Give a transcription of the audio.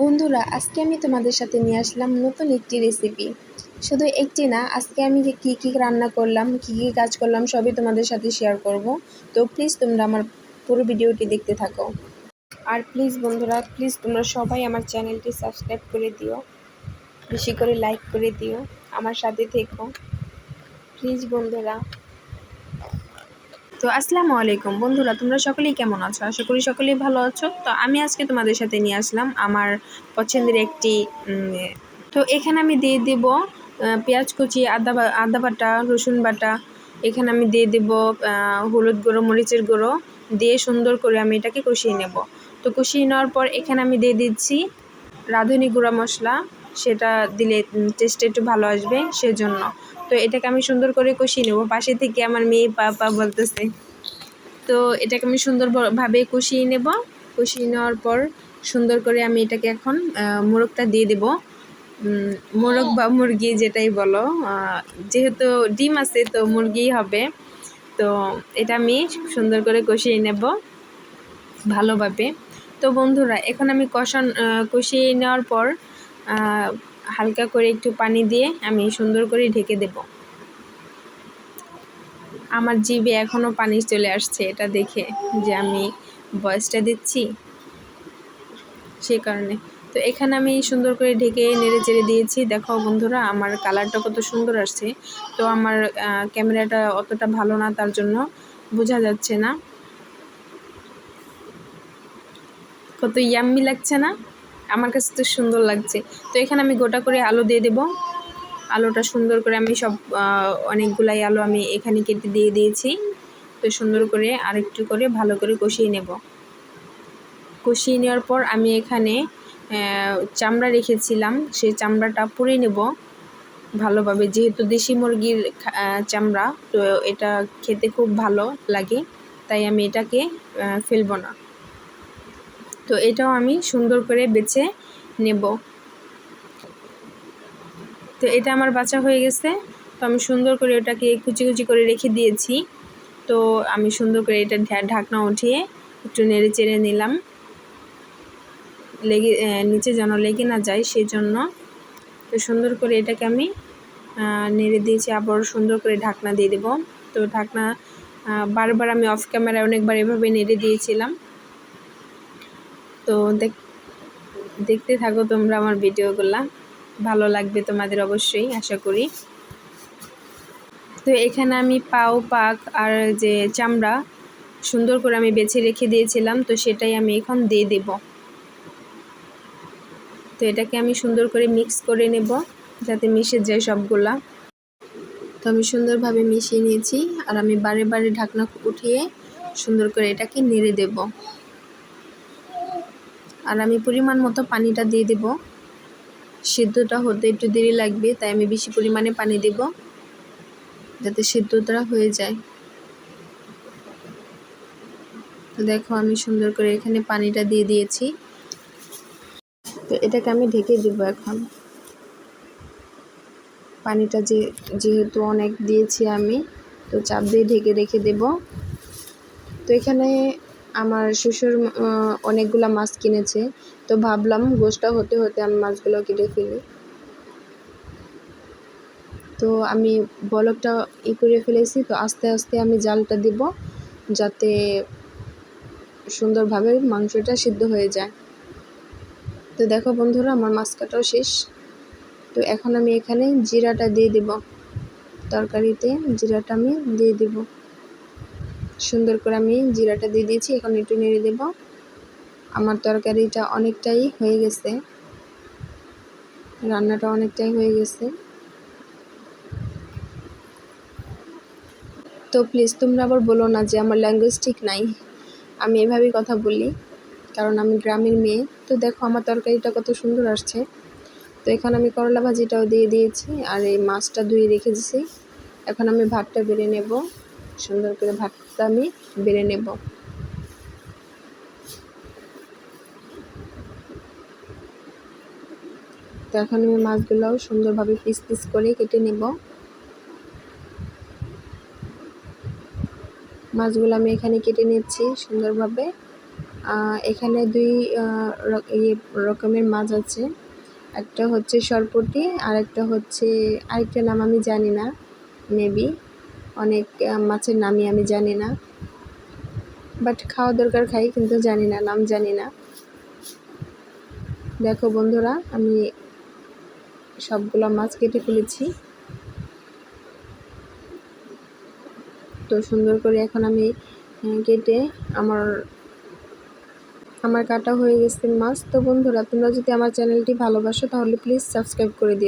বন্ধুরা, আজকে আমি তোমাদের সাথে নিয়ে আসলাম নতুন একটি রেসিপি শুধু একটি না, আজকে আমি কি কি রান্না করলাম, কি কি কাজ করলাম, সবই তোমাদের সাথে শেয়ার করব। তো প্লিজ তোমরা আমার পুরো ভিডিওটি দেখতে থাকো। আর প্লিজ বন্ধুরা প্লিজ তোমরা সবাই আমার চ্যানেলটি সাবস্ক্রাইব করে দিও। বেশি করে লাইক করে দিও। আমার সাথে থেকো। প্লিজ বন্ধুরা তো আসসালামু আলাইকুম। বন্ধুরা, তোমরা সকলেই কেমন আছো? আশা করি সকলেই ভালো আছো। তো আমি আজকে তোমাদের সাথে নিয়ে আসলাম আমার পছন্দের একটি তো এখানে আমি দিয়ে দেব পেঁয়াজ কুচি, আদা আদা বাটা, রসুন বাটা। এখানে আমি দিয়ে দেব হলুদ গুঁড়ো, মরিচের গুঁড়ো। দিয়ে সুন্দর করে আমি এটাকে কষিয়ে নেব। তো কষিয়ে নেওয়ার পর এখানে আমি দিয়ে দিচ্ছি রাঁধুনি গুঁড়া মশলা। সেটা দিলে টেস্ট একটু ভালো আসবে, সেজন্য। তো এটাকে আমি সুন্দর করে কষিয়ে নেব। পাশে থেকে আমার মেয়ে পা পা বলতেছে। তো এটাকে আমি সুন্দরভাবে কষিয়ে নেব। কষিয়ে নেওয়ার পর সুন্দর করে আমি এটাকে এখন মোরগটা দিয়ে দেব। মোরগ বা মুরগি যেটাই বলো যেহেতু ডিম আছে তো মুরগিই হবে। তো এটা আমি সুন্দর করে কষিয়ে নেব ভালোভাবে। তো বন্ধুরা, এখন আমি কষান কষিয়ে নেওয়ার পর হালকা করে একটু পানি দিয়ে আমি সুন্দর করে ঢেকে দেব। আমার জিভে এখনও পানি চলে আসছে, এটা দেখে যে আমি ভয়েসটা দিচ্ছি। সে কারণে। তো এখানে আমি সুন্দর করে ঢেকে নেড়ে চেড়ে দিয়েছি। দেখো বন্ধুরা, আমার কালারটা কত সুন্দর আসছে। তো আমার ক্যামেরাটা অতটা ভালো না, তার জন্য বোঝা যাচ্ছে না। কত ইয়াম্মি লাগছে না? আমার কাছে তো সুন্দর লাগছে। তো এখানে আমি গোটা করে আলু দিয়ে দেব। আলুটা সুন্দর করে আমি সব অনেকগুলাই আলু আমি এখানে কেটে দিয়ে দিয়েছি। তো সুন্দর করে আরেকটু করে ভালো করে কষিয়ে নেব। কষিয়ে নেওয়ার পর আমি এখানে চামড়া রেখেছিলাম। সেই চামড়াটা পুড়ে নেব ভালোভাবে। যেহেতু দেশি মুরগির চামড়া, তো এটা খেতে খুব ভালো লাগে। তাই আমি এটাকে ফেলব না। তো এটাও আমি সুন্দর করে বেছে নেব। তো এটা আমার বাছা হয়ে গেছে। তো আমি সুন্দর করে ওটাকে কুচি কুচি করে রেখে দিয়েছি। তো আমি সুন্দর করে এটা ঢাকনা উঠিয়ে একটু নেড়ে চেড়ে নিলাম। লেগে নিচে যেন লেগে না যায় সেই জন্য তো সুন্দর করে এটাকে আমি নেড়ে দিয়েছি। আবার সুন্দর করে ঢাকনা দিয়ে দেব। তো ঢাকনা বারবার আমি অফ ক্যামেরায় অনেকবার এভাবে নেড়ে দিয়েছিলাম। তো দেখ, দেখতে থাকো তোমরা আমার ভিডিওগুলা। ভালো লাগবে তোমাদের অবশ্যই, আশা করি। তো এখানে আমি পাও, পাক আর যে চামড়া সুন্দর করে আমি বেছে রেখে দিয়েছিলাম, তো সেটাই আমি এখন দিয়ে দেব। তো এটাকে আমি সুন্দর করে মিক্স করে নেব, যাতে মিশে যায় সবগুলা। তো আমি সুন্দরভাবে মিশিয়ে নিয়েছি, আর আমি বারে বারে ঢাকনা উঠিয়ে সুন্দর করে এটাকে নেড়ে দেবো। আর আমি পরিমাণ মতো পানিটা দিয়ে দেব। সিদ্ধটা হতে একটু দেরি লাগবে, তাই আমি বেশি পরিমাণে পানি দেব যাতে সিদ্ধটা হয়ে যায়। তো দেখো আমি সুন্দর করে এখানে পানিটা দিয়ে দিয়েছি। তো এটাকে আমি ঢেকে দেবো এখন। পানিটা যে, যেহেতু অনেক দিয়েছি আমি, তো চাপ দিয়ে ঢেকে রেখে দেব। তো এখানে আমার শ্বশুর অনেকগুলা মাছ কিনেছে। তো ভাবলাম গোষ্ঠটা হতে হতে আমি মাছগুলো কেটে ফেলি। তো আমি বলকটা ই করে ফেলেছি। তো আস্তে আস্তে আমি জালটা দিব যাতে সুন্দরভাবে মাংসটা সিদ্ধ হয়ে যায়। তো দেখো বন্ধুরা, আমার মাছ কাটাও শেষ। তো এখন আমি এখানে জিরাটা দিয়ে দেব। তরকারিতে জিরাটা আমি দিয়ে দেব। সুন্দর করে আমি জিরাটা দিয়ে দিয়েছি, এখন একটু নেড়ে দেব। আমার তরকারিটা অনেকটাই হয়ে গেছে। রান্নাটা অনেকটাই হয়ে গেছে। তো প্লিজ তোমরা আবার বলো না যে আমার ল্যাঙ্গুয়েজ ঠিক নাই। আমি এভাবেই কথা বলি, কারণ আমি গ্রামের মেয়ে। তো দেখো আমার তরকারিটা কত সুন্দর আসছে। তো এখন আমি করলা ভাজিটাও দিয়ে দিয়েছি, আর এই মাছটা ধুয়ে রেখে দিয়েছি এখন আমি ভাতটা বেড়ে নেব, সুন্দর করে ভাতটা আমি বেড়ে নেব। তো এখন আমি মাছগুলোও সুন্দরভাবে পিস পিস করে কেটে নেব। মাছগুলো আমি এখানে কেটে নিচ্ছি সুন্দরভাবে। এখানে দুই ইয়ে রকমের মাছ আছে। একটা হচ্ছে সরপটি আর একটা হচ্ছে, আরেকটা নাম আমি জানি না, মেবি। অনেক মাছের নামই আমি জানি না। বাট খাওয়া দরকার খাই, কিন্তু জানি না, নাম জানি না। দেখো বন্ধুরা, আমি সবগুলো মাছ কেটে ফেলেছি। তো সুন্দর করে এখন আমি কেটে আমার আমার কাটা হয়ে গেছে মাছ। তো বন্ধুরা, তোমরা যদি আমার চ্যানেলটি ভালোবাসো, তাহলে প্লিজ সাবস্ক্রাইব করে দিও।